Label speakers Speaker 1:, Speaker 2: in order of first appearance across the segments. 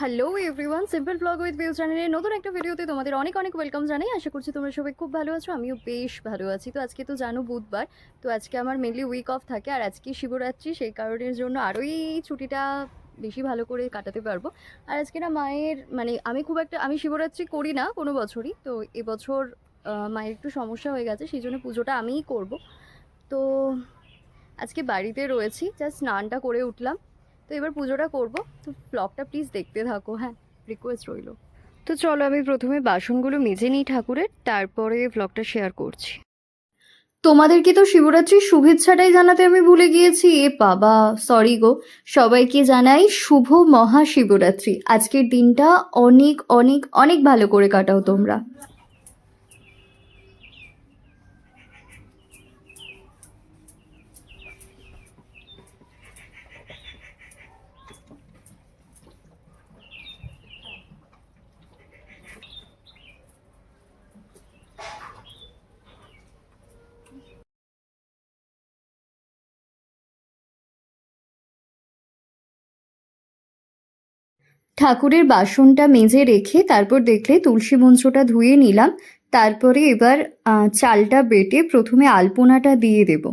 Speaker 1: Hello everyone simple blog with views চ্যানেলের নতুন একটা ভিডিওতে তোমাদের অনেক অনেক ওয়েলকাম জানাই। আশা করছি তোমরা সবাই খুব ভালো আছো, আমিও বেশ ভালো আছি। তো আজকে তো জানো বুধবার, তো আজকে আমার মেনলি উইক অফ থাকে আর আজকে শিবরাত্রি, সেই কারণের জন্য আরোই ছুটিটা বেশি ভালো করে কাটাতে পারব। আর আজকে না মায়ের মানে আমি খুব একটা, আমি শিবরাত্রি করি না কোনো বছরই, তো এবছর মায়ের একটু সমস্যা হয়ে গেছে, সেই জন্য পুজোটা আমিই করব। তো আজকে বাড়িতে রয়েছি জাস্ট স্নানটা করে উঠলাম। তো এবার পুজোটা করব। তো ব্লগটা প্লিজ দেখতে থাকো হ্যাঁ রিকোয়েস্ট রইল। তো চলো আমি প্রথমে বাসনগুলো মেজে নিই ঠাকুরের তারপরে ব্লগটা শেয়ার করছি। তোমাদেরকে তো শিবরাত্রির শুভেচ্ছাটাই জানাতে আমি ভুলে গিয়েছি। এ বাবা সরি গো। সবাইকে জানাই শুভ মহাশিবরাত্রি। আজকের দিনটা অনেক অনেক অনেক ভালো করে কাটাও তোমরা। ঠাকুরের বাসনটা মেজে রেখে তারপর দেখলে তুলসী মঞ্চটা ধুয়ে নিলাম। তারপরে এবার চালটা বেটে প্রথমে আলপনাটা দিয়ে দেব।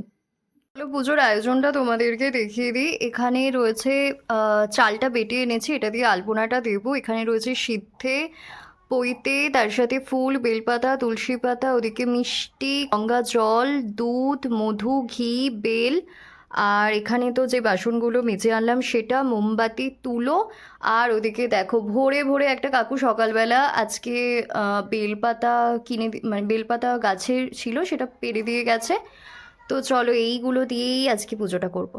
Speaker 1: পুজোর আয়োজনটা তোমাদেরকে দেখিয়ে দিই। এখানে রয়েছে চালটা বেটে এনেছি, এটা দিয়ে আলপনাটা দেব। এখানে রয়েছে সিদ্ধে পইতে, তার সাথে ফুল, বেলপাতা, তুলসী পাতা, ওদিকে মিষ্টি, গঙ্গা জল, দুধ, মধু, ঘি, বেল আর এখানে তো যে বাসনগুলো মেজে আনলাম সেটা মোমবাতি, তুলো আর ওদিকে দেখো ভোরে ভোরে একটা কাকু সকালবেলা আজকে বেলপাতা কিনে মানে বেলপাতা গাছের ছিল সেটা পেরে দিয়ে গেছে। তো চলো এইগুলো দিয়েই আজকে পুজোটা করব।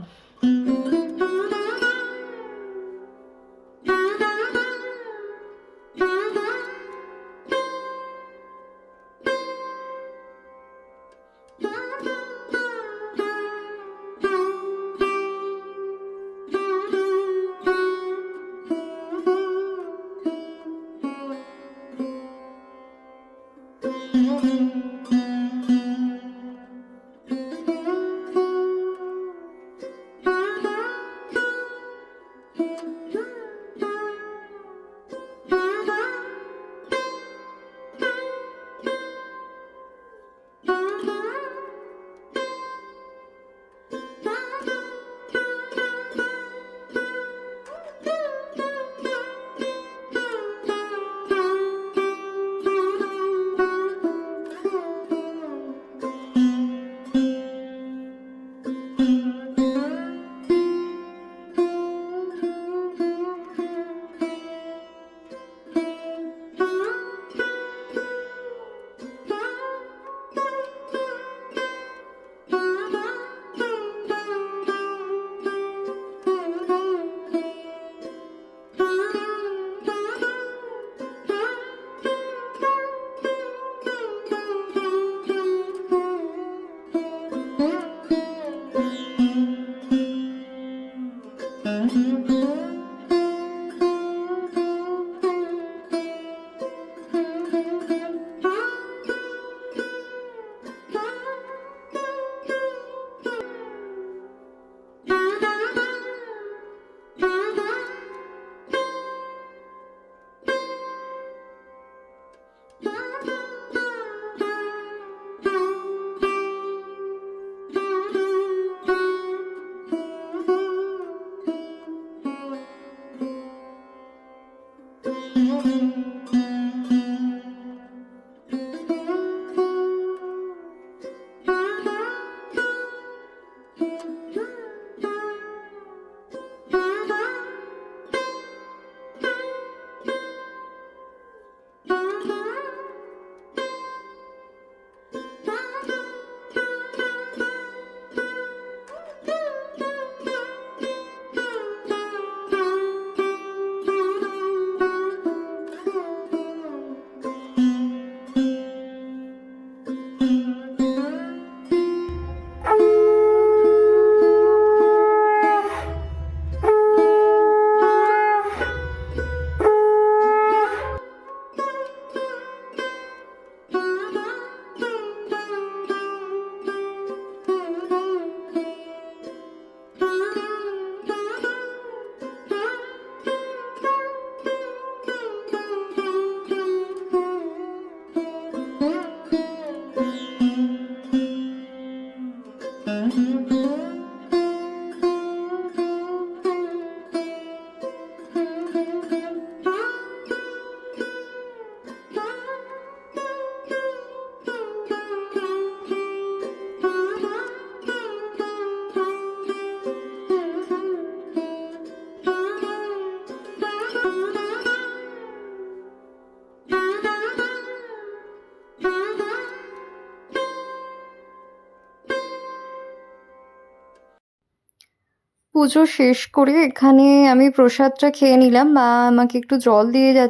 Speaker 1: পুজো শেষ করে এখানে আমি প্রসাদটা খেয়ে নিলাম। মা আমাকে একটু জল দিয়ে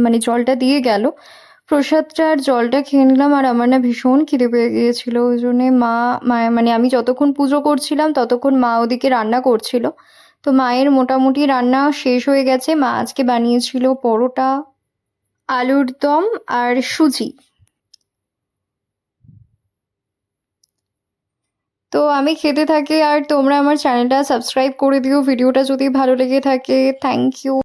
Speaker 1: মানে জলটা দিয়ে গেল। প্রসাদটা আর জলটা খেয়ে নিলাম আর আমার না ভীষণ খিদে পেয়ে গিয়েছিল। ওই জন্যে মা- মানে আমি যতক্ষণ পুজো করছিলাম ততক্ষণ মা ওদিকে রান্না করছিল। তো মায়ের মোটামুটি রান্না শেষ হয়ে গেছে। মা আজকে বানিয়েছিল পরোটা, আলুর দম আর সুজি। তো আমি খেতে থাকি আর তোমরা আমার চ্যানেলটা সাবস্ক্রাইব করে দিও। ভিডিওটা যদি ভালো লেগে থাকে থ্যাংক ইউ